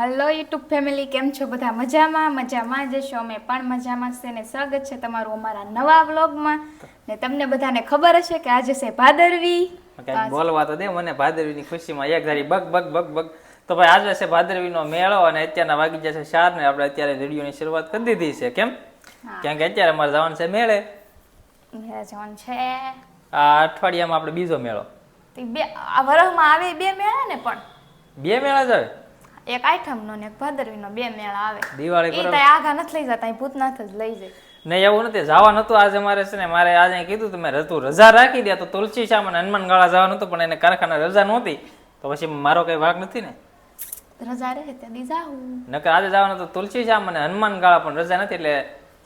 Hello YouTube family કેમ છો બધા? મજામાં? મજામાં જ છો અમે પણ મજામાં છે ને સ્વાગત છે તમારું અમારા નવા વ્લોગમાં ને તમને બધાને ખબર હશે કે આજે છે ભાદરવી. બોલવા તો દે મને ભાદરવીની ખુશીમાં એક ધારી બગ બગ બગ બગ. તો ભાઈ આજે છે ભાદરવીનો મેળો અને અત્યારના વાગી જશે ચાર ને આપણે અત્યારે વિડીયોની શરૂઆત કરી દીધી છે. કેમ? કેમ કે અત્યારે અમારે જવાનું છે મેળે. મેળા જવાનું છે. આ અઠવાડિયામાં આપણે બીજો મેળો. બે આ વરસમાં આવે બે મેળા ને પણ. બે મેળા જ આવે એક આઠમનો ને એક ભાદરવીનો બે મેળા આવે. દિવાળી પર ત્યાં આગા નથી લઈ જતા ભૂતનાથ જ લઈ જાય. નહીં એવું નથી જવા નતું આજે મારે છે ને મારે આજે કીધું તમે રતું રજા રાખી દે તો તુલસી શ્યામ અને હનુમાન ગાળા જવાનું હતું પણ એને કારખાના રજા નહોતી. તો પછી મારો કઈ ભાગ નથી ને? રજા રહે ત્યાં જાવું નકર આજે જવાનું તો તુલસી શ્યામ અને હનુમાન ગાળા પણ રજા નથી એટલે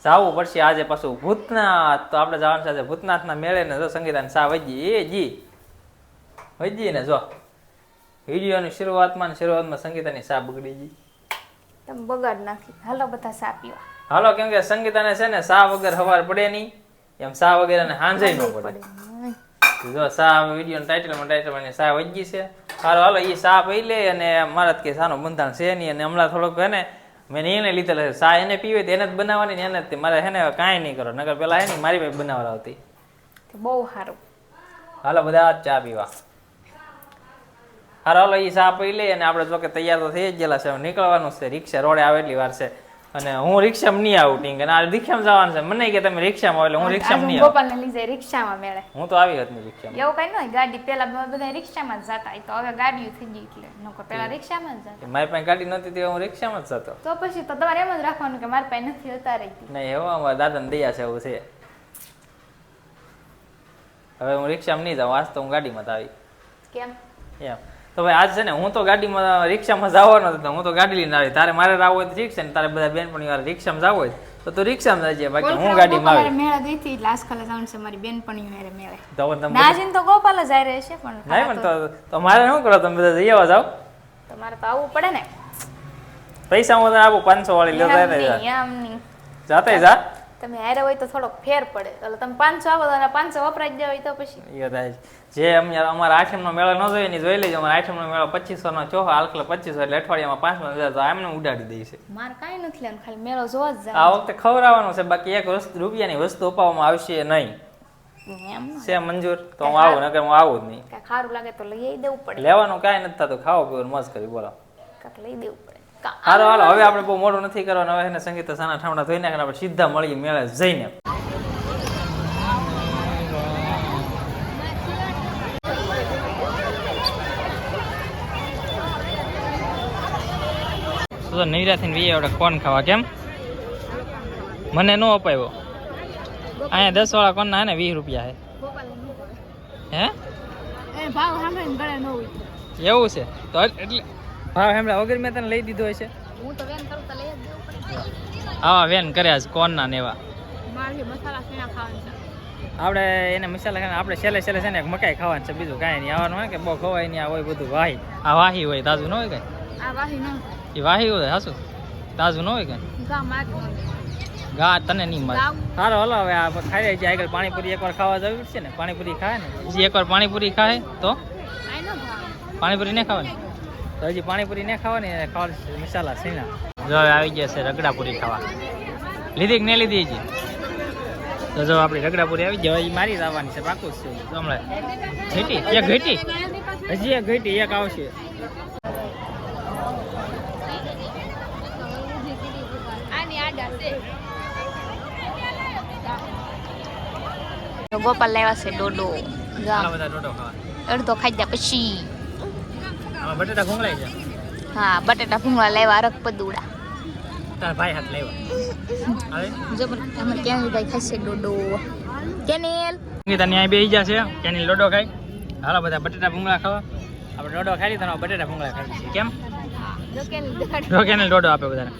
જવું પડશે આજે પાછું ભૂતનાથ. તો આપણે જવાનું છે આજે ભૂતનાથના મેળે ને જો સંગીતાને સા વજી એ જી. વજી ને જો. વિડીયોની શરૂઆતમાં ને શરૂઆતમાં સંગીતાની સા બગડી ગઈ. તમે બગાડ નાખી. હાલો બધા સા પીવા. હાલો કેમ કે સંગીતાને છે ને સા વગર હવાર પડે નહીં. એમ સા વગર અને હાંજે ન પડે. જો સા વીડિયો ટાઇટલમાં ટાઇટલમાં સા વજી છે. સારું હાલો એ સા પી લે અને મારા કે સાનું બંધાણ છે નહીં અને હમણાં થોડોક હે ને મેં એને લીધેલો છે. સા એને પીવે તો એને જ બનાવવાની ને એને જ મારે હે ને કાંઈ નહીં કરો નગર પેલા હે ને મારી ભાઈ બનાવવા આવતી બહુ સારું. હાલો બધા ચા પીવા. હાલો એ સા પી લે અને આપણે જોકે તૈયાર તો થઈ જ ગયેલા છે. નીકળવાનું છે. રિક્ષા રોડે આવે એટલી વાર છે. અને હું રિક્ષામાં નહીં આવું ટીંગ. અને આ રિક્ષામાં જવાનું છે. મને કે તમે રિક્ષામાં એટલે હું રિક્ષામાં નહીં આવું. ગોપાલને લીધે રિક્ષામાં મેળે. હું તો આવી હતી રિક્ષામાં. એવું કઈ નહીં ગાડી પેલા બધા રિક્ષામાં જ જતા. તો હવે ગાડીઓ થઈ ગઈ એટલે નકો પેલા રિક્ષામાં જ જતા. મારી પાસે ગાડી નહોતી તે હું રિક્ષામાં જ જતો. તો પછી તો તમારે એમ જ રાખવાનું કે મારી પાસે નથી ઉતારી નહીં એવું અમારા દાદાને દયા છે એવું છે. હવે હું રિક્ષામાં નહીં જાઉં. આજ તો હું ગાડીમાં જ આવી. કેમ? એમ. તો ભાઈ આજ છે ને હું તો ગાડીમાં રિક્ષામાં જવાનો હતો હું તો ગાડી લઈને આવી. તારે મારે આવવું હોય તો ઠીક છે ને તારે બધા બેનપણી વાળા રિક્ષામાં જવું હોય તો તું રિક્ષામાં જજે બાકી હું ગાડીમાં આવી. મેળા ગઈ હતી લાસ્ટ આજકાલ જવાનું છે મારી બેન પણ મેળે. તો તમે નાજીન તો ગોપાલ જ આવી છે પણ નહીં પણ તો તો મારે શું કરો તમે બધા જઈ આવવા જાવ તમારે તો આવવું પડે ને. પૈસા હું તને આપું પાંચસો વાળી લેતા. જાતે જા. તમે હારે હોય તો થોડોક ફેર પડે. એટલે તમે પાંચસો આવો અને પાંચસો વપરાઈ જાય હોય તો પછી. એ થાય જે અમે અમારા આઠમનો મેળો ન જોઈએ ને જોઈ લેજો. અમારા આઠમનો મેળો પચીસો નો ચોહો આલકલે પચીસો એટલે અઠવાડિયામાં પાંચસો હજાર તો એમને ઉડાડી દે છે. મારે કાંઈ નથી લેવાનું. ખાલી મેળો જોવા જ આ વખતે ખવડાવવાનું છે. બાકી એક રૂપિયાની વસ્તુ અપાવવામાં આવશે નહીં. એમ છે મંજૂર? તો હું આવું નકર હું આવું જ નહીં. કાંઈ ખારું લાગે તો લઈ દેવું પડે. લેવાનું કાંઈ નથી થતું. ખાવા પીવું મસ્ત કરી બોલો. કાંઈક લઈ દેવું પડે. કા- હાલો હવે આપણે બહુ મોડું નથી કરવાનું. હવે એને સંગીત સાના ઠામડા ધોઈ નાખીને આપણે સીધા મળીએ મેળે જઈને. તો નિરાથી વી આવડે કોણ ખાવા કેમ? મને નો અપાયો અહીંયા દસ વાળા કોણ ના હે ને વીસ રૂપિયા હે. હે? એવું છે? તો એટલે ભાવ હમણાં વગર મેં તને લઈ દીધો હોય છે હું તો વેન કરું તો લઈ જ દેવું આવા વેન કર્યા છે કોનના ને એવા? મારે મસાલા શેના ખાવાના છે? આપણે એને મસાલા ખાને આપણે છેલ્લે છેલ્લે છે ને મકાઈ ખાવાનું છે બીજું કાંઈ નહીં. આવવાનું હોય કે બહુ ખવાય નહીં આ હોય બધું વાહી. આ વાહી હોય તાજું ન હોય કઈ? આ વાહી ન એ વાહી હોય હાસુ તાજું ન હોય કઈ? ગા માગ ગા તને નહીં મળે સારો હલો હવે આ ખાઈ રહી છે આગળ પાણીપુરી એકવાર ખાવા જવી પડશે ને? પાણીપુરી ખાય ને? એકવાર પાણીપુરી ખાય તો? પાણીપુરી નહીં ખાવાની? તો હજી પાણીપુરી ના ખાવાની ને ખાવાની છે મસાલા સીના જો હવે આવી ગયા છે રગડાપુરી ખાવા. લીધી કે નહીં લીધી હજી? તો જો આપણી રગડાપુરી આવી જાય એ મારી જ આવવાની છે પાકું જ છે. હમણાં. ઘટી? એક ઘટી? હજી એક ઘટી એક આવશે. ગોપાલ લાવ્યા છે ડોડો. આટલા બધા ડોડો ખાવા. અડધો ખાઈ દે પછી. બટેટા ભૂંગળાઈ છે. હા બટેટા ભૂંગળા લાવ્યા અરક પદુડા તારા ભાઈ હાથ લેવા. જો અમારે ક્યાં ભાઈ ખાશે ડોડો. કેનેલ. ગીતા ન્યાય બે ગયા છે. ત્યાંની લોડો ખાઈ હાલો બધા બટેટા ભૂંગળા ખાવા. આપણે ડોડો ખાઈ લીધા બટેટા ભૂંગળા ખાઈ કેમ? કેનેલ કેને ડોડો આપે બધાને.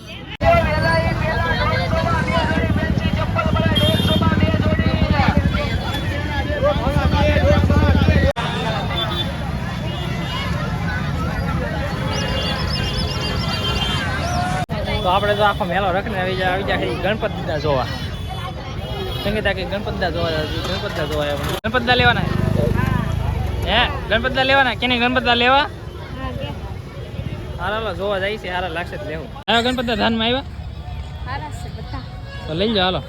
તો આપણે તો આખો મેળો રખને આવી જાય આવી જાય ગણપત દાદા જોવા. સંગીતા કે ગણપત દાદા જોવા ગણપત દા જોવા આવ્યા. ગણપત દાદા લેવાના? હે? ગણપત દા લેવાના? કેને ગણપત દા લેવા? હારા જોવા જાય છે હારા લાગશે તો લેવું. આવ્યા ગણપતિ ધાનમાં આવ્યા? હારા છે બધા. તો લઈ જાઓ હાલો.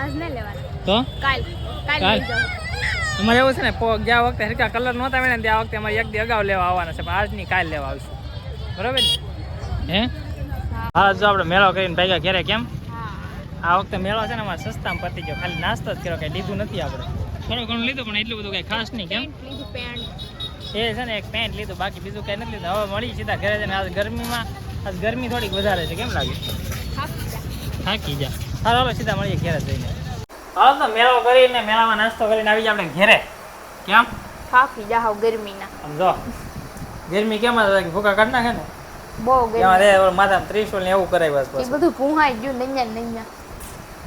આજ નહીં લેવાના. તો? કાલ કાલ અમારે એવું છે ને ગયા વખતે હરકા કલર નહોતા મળ્યા ને ત્યાં વખતે અમારે એક દી અગાઉ લેવા આવવાના છે પણ આજની કાલ લેવા આવશું. બરાબર ને? હે? હા જો આપણે મેળો કરીને ભાગ્યા ઘેરે કેમ? આ વખતે મેળો છે ને અમારે સસ્તામાં પતી ગયો. ખાલી નાસ્તો જ કર્યો કઈ લીધું નથી આપણે. થોડું ઘણું લીધું પણ એટલું બધું કઈ ખાસ નહીં કેમ? એ છે ને એક પેન્ટ લીધું બાકી બીજું કઈ નથી લીધું. હવે મળી સીધા ઘરે જઈને. આજ ગરમીમાં આજ ગરમી થોડીક વધારે છે. કેમ લાગે? થાકી જા. હા હાલો સીધા મળીએ ઘેરે જઈને. હાલો તો મેળો કરીને મેળામાં નાસ્તો કરીને આવી જાય આપણે ઘેરે. કેમ? થાકી જા હાવ ગરમીના. સમજો જો ગરમી કેમ ભૂકા કાઢ નાખે ને. બહુ એમાં રે માથામાં ત્રિશુલ ને એવું કરાવ્યા છે એ બધું ભૂહાઈ ગયું નૈયા નૈયા.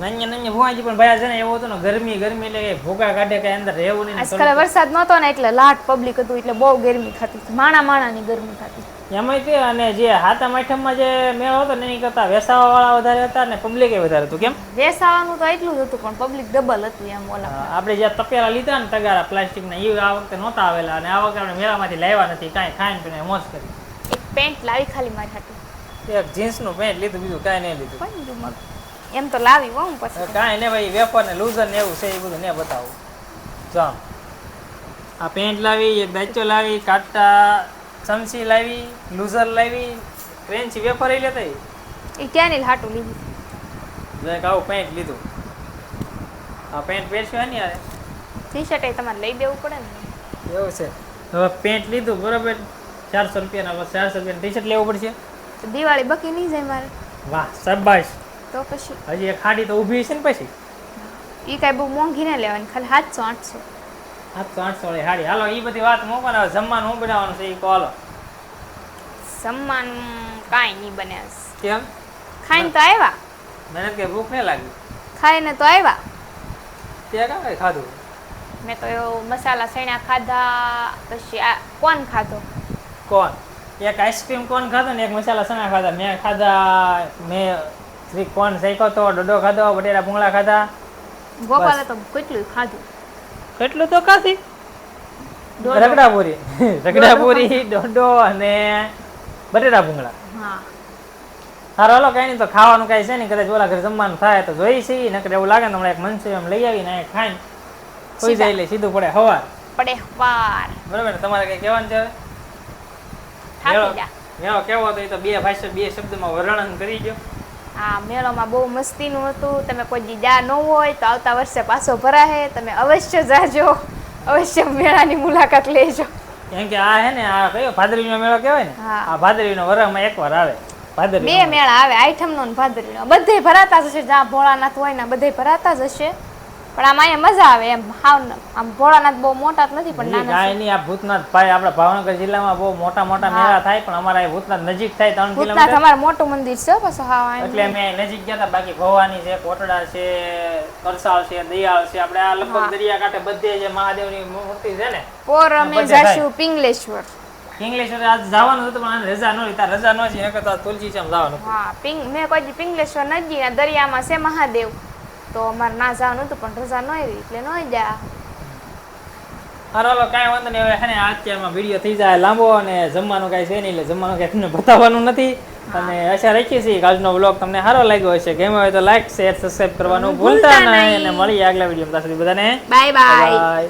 નન્ય નન્ય ભુવાજી પણ ભાઈ છે ને એવું હતું ને ગરમી ગરમી એટલે ભોગા કાઢે કઈ અંદર રહેવું નહીં આજકાલ વરસાદ નહોતો ને એટલે લાટ પબ્લિક હતું એટલે બહુ ગરમી થતી. માણા માણાની ગરમી થતી. એમાંય તે અને જે હાથમ આઠમમાં જે મેળો હતો ને એની કરતા વેસાવા વાળા વધારે હતા ને પબ્લિક વધારે હતું કેમ? વેસાવાનું તો એટલું જ હતું પણ પબ્લિક ડબલ હતું એમ ઓલા. આપણે જે તપેલા લીધા ને તગારા પ્લાસ્ટિકના એ આ વખતે નહોતા આવેલા અને આ વખતે આપણે મેળામાંથી લાવ્યા નથી કાંઈ ખાઈને પીને મોજ કરી. પેન્ટ લાવી ખાલી મારી હાટુ. એક જીન્સનું પેન્ટ લીધું બીજું કાંઈ નહીં લીધું. કોઈ નહીં મળતું. એમ તો લાવી હો હું પછી કાંઈ ને ભાઈ વેપર ને લૂઝર ને એવું છે એ બધું ને બતાવું. જો આ પેન્ટ લાવી એક દાચો લાવી કાટા ચમચી લાવી લૂઝર લાવી ક્રેન્ચી વેપાર એ લેતા એ ક્યાંની હાટું લીધું? એક આવું પેન્ટ લીધું. આ પેન્ટ પહેરશું ને યાર ટી શર્ટ એ તમારે લઈ દેવું પડે ને. એવું છે. હવે પેન્ટ લીધું બરોબર. ચારસો રૂપિયાના ચારસો રૂપિયાનું ટી શર્ટ લેવું પડશે? દિવાળી બકી નહીં જાય મારે. વાહ શાબાશ. તો પછી? હજી એક ખાડી તો ઊભી છે ને પછી? એ કાંઈ બહુ મોંઘી ના લેવાની ખાલી સાતસો આઠસો. સાતસો આઠસો વાળી હાડી. હાલો એ બધી વાત મૂકો ને હવે જમવાનું હું બનાવવાનું છે? એ કહો હાલો. સમ્માન કાંઈ નહીં બને. કેમ? ખાઈને તો આવ્યા. મને કે ભૂખ નહીં લાગી. ખાઈને તો આવ્યા. ત્યાં કાંઈ ખાધું? મેં તો એવો મસાલા સૈણા ખાધા પછી આ કોણ ખાધો? કોણ એક આઈસ્ક્રીમ કોણ ખાધો ને એક મસાલા સણા ખાધા. મેં ખાધા મેં શ્રી કોણ શેકો તો ડોડો ખાધો બટેરા ભૂંગળા ખાધા. ગોપાલે તો કેટલું ખાધું. કેટલું તો ખાધી? રગડાપુરી. રગડાપુરી ડોડો અને બટેટા ભૂંગળા. હા. સારો હાલો કઈ નહીં તો ખાવાનું કઈ છે નહીં. કદાચ ઓલા ઘરે જમવાનું થાય તો જોઈ છે નકર એવું લાગે ને હમણાં એક મંચુરિયમ લઈ આવીને ને ખાઈને. કોઈ જાય એટલે સીધું પડે હવાર. પડે હવાર. બરાબર તમારે કઈ કહેવાનું છે? થાકી જા મેળો કેવો હતો એ તો બે ભાષા બે શબ્દમાં વર્ણન કરી દો આ મેળોમાં બહુ મસ્તીનું હતું. તમે કોઈ દી જા ન હોય તો આવતા વર્ષે પાછો ભરાશે તમે અવશ્ય જાજો. અવશ્ય મેળાની મુલાકાત લેજો. કેમ કે આ હે ને આ કયો ભાદરવીનો મેળો કહેવાય ને. આ ભાદરવીનો વરસમાં એકવાર આવે. ભાદરવી બે મેળા. આવે આઈઠમનો ને ભાદરવીનો. બધે ભરાતા જ હશે. જ્યાં ભોળાનાથ હોય ને બધે ભરાતા જ હશે. પણ આમ એ મજા આવે એમ. હાવ આમ ભોળાનાથ બહુ મોટા નથી પણ નાના કાંઈ નહીં આ ભૂતનાથ ભાઈ આપણા ભાવનગર જિલ્લામાં બહુ મોટા મોટા મેળા થાય પણ અમારા ભૂતનાથ નજીક થાય ત્રણ ભૂતનાથ અમારું મોટું મંદિર છે હો પાછું હાવ એટલે અમે નજીક ગયા હતા બાકી ભવાની છે કોટડા છે કરસાળ છે દયાળ છે આપણે આ લગભગ દરિયાકાંઠે બધે જે મહાદેવની મૂર્તિ છે ને પોર અમે જાશું પિંગલેશ્વર. પિંગલેશ્વર આજ જવાનું હતું પણ રજા ન લીધા રજા ન છે એક તો તુલસી શ્યામ જવાનું હા પિંગ મેં કોઈ પિંગલેશ્વર નથી દરિયામાં છે મહાદેવ. તો અમારે ના જવાનું હતું પણ રજા ન આવી એટલે ન ગયા હાલો કાંઈ વાંધો નહીં. હવે હેને અત્યારમાં વીડિયો થઈ જાય લાંબો અને જમવાનું કાંઈ છે નહીં એટલે જમવાનું કાંઈ તમને બતાવવાનું નથી. અને આશા રાખીએ છીએ કાલનો આજનો બ્લોગ તમને સારો લાગ્યો હશે. ગમ્યો હોય તો લાઈક શેર સબસ્ક્રાઈબ કરવાનું ભૂલતા નહીં. અને મળીએ આગલા વીડિયો ત્યાં સુધી બધાને બાય બાય